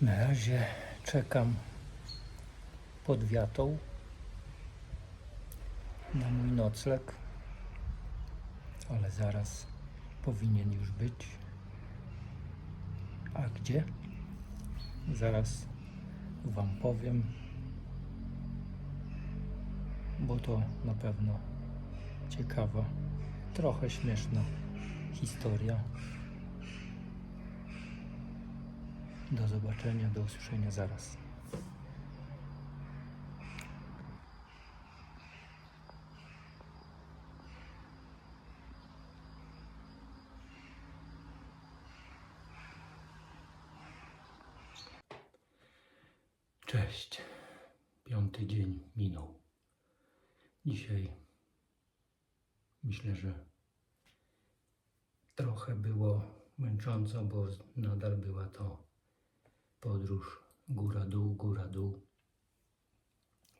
Na razie czekam pod wiatą na mój nocleg, ale zaraz powinien już być. A gdzie? Zaraz Wam powiem, bo to na pewno ciekawa, trochę śmieszna historia. Do zobaczenia, do usłyszenia zaraz. Cześć. Piąty dzień minął. Dzisiaj myślę, że trochę było męcząco, bo nadal była to podróż góra-dół, góra-dół.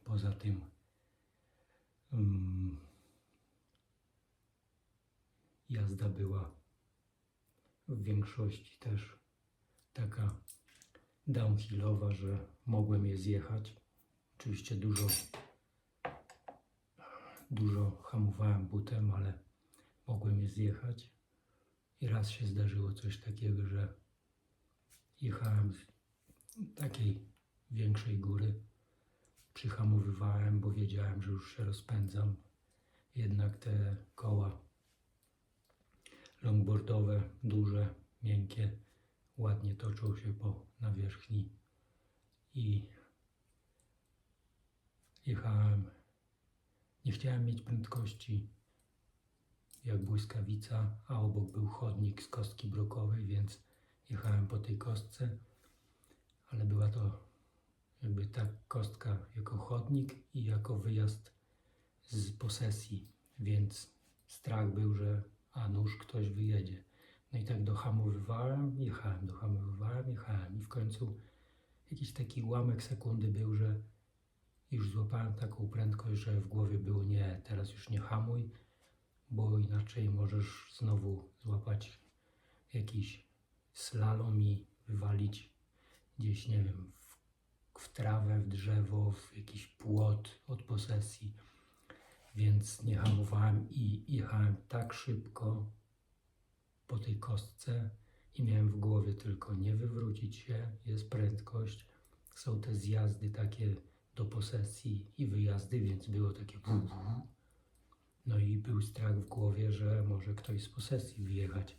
Poza tym mm, jazda była w większości też taka downhillowa, że mogłem je zjechać. Oczywiście dużo, dużo hamowałem butem, ale mogłem je zjechać. I raz się zdarzyło coś takiego, że jechałem takiej większej góry. Przyhamowywałem, bo wiedziałem, że już się rozpędzam. Jednak te koła longboardowe, duże, miękkie, ładnie toczą się po nawierzchni i jechałem. Nie chciałem mieć prędkości jak błyskawica, a obok był chodnik z kostki brokowej, więc jechałem po tej kostce, ale była to jakby ta kostka jako chodnik i jako wyjazd z posesji, więc strach był, że a nóż ktoś wyjedzie. No i tak dohamowywałem, jechałem, dohamowywałem, jechałem i w końcu jakiś taki ułamek sekundy był, że już złapałem taką prędkość, że w głowie było nie, teraz już nie hamuj, bo inaczej możesz znowu złapać jakiś slalom i wywalić gdzieś, nie wiem, w, w trawę, w drzewo, w jakiś płot od posesji. Więc nie hamowałem i jechałem tak szybko po tej kostce i miałem w głowie tylko nie wywrócić się, jest prędkość, są te zjazdy takie do posesji i wyjazdy, więc było takie no i był strach w głowie, że może ktoś z posesji wyjechać.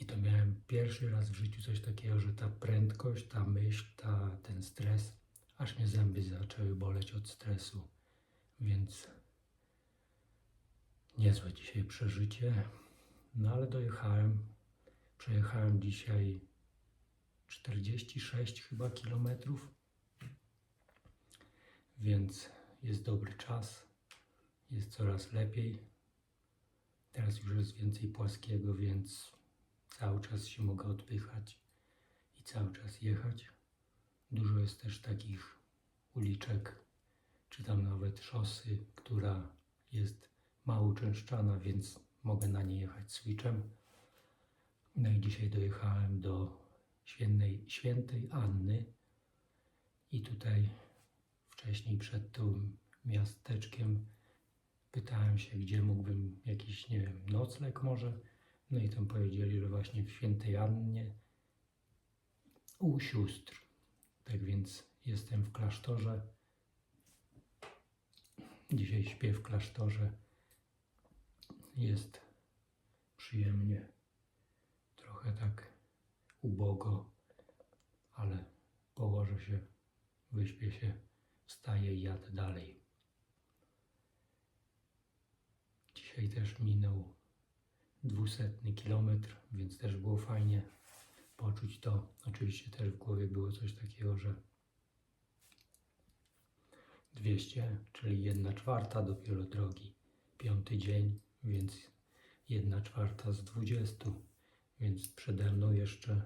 I to miałem pierwszy raz w życiu coś takiego, że ta prędkość, ta myśl, ta, ten stres, aż mnie zęby zaczęły boleć od stresu. Więc niezłe dzisiaj przeżycie. No ale dojechałem. Przejechałem dzisiaj 46 chyba kilometrów. Więc jest dobry czas jest coraz lepiej. Teraz już jest więcej płaskiego, więc cały czas się mogę odpychać i cały czas jechać. Dużo jest też takich uliczek, czy tam nawet szosy, która jest mało uczęszczana, więc mogę na nie jechać switchem. No i dzisiaj dojechałem do świętej, świętej Anny i tutaj wcześniej przed tym miasteczkiem Pytałem się, gdzie mógłbym jakiś, nie wiem, nocleg może. No i tam powiedzieli, że właśnie w Świętej Annie u sióstr. Tak więc jestem w klasztorze. Dzisiaj śpię w klasztorze. Jest przyjemnie, trochę tak ubogo, ale położę się, wyśpię się, wstaję i jadę dalej. Dzisiaj też minął dwusetny kilometr, więc też było fajnie poczuć to. Oczywiście też w głowie było coś takiego, że 200, czyli 1 czwarta dopiero drogi. Piąty dzień, więc 1 czwarta z 20, więc przede mną jeszcze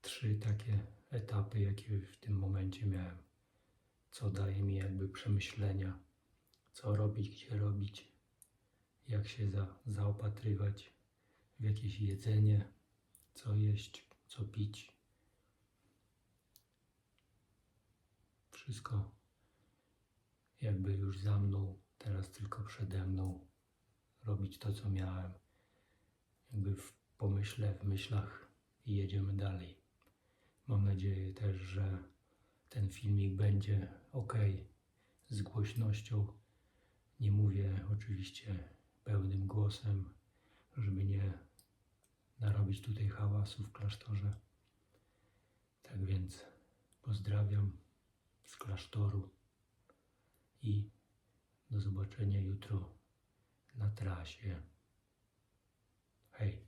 trzy takie etapy, jakie w tym momencie miałem. Co daje mi jakby przemyślenia, co robić, gdzie robić jak się za, zaopatrywać w jakieś jedzenie, co jeść, co pić. Wszystko jakby już za mną, teraz tylko przede mną. Robić to, co miałem. Jakby w pomyśle, w myślach i jedziemy dalej. Mam nadzieję też, że ten filmik będzie ok z głośnością. Nie mówię oczywiście pełnym głosem, żeby nie narobić tutaj hałasu w klasztorze. Tak więc pozdrawiam z klasztoru i do zobaczenia jutro na trasie. Hej.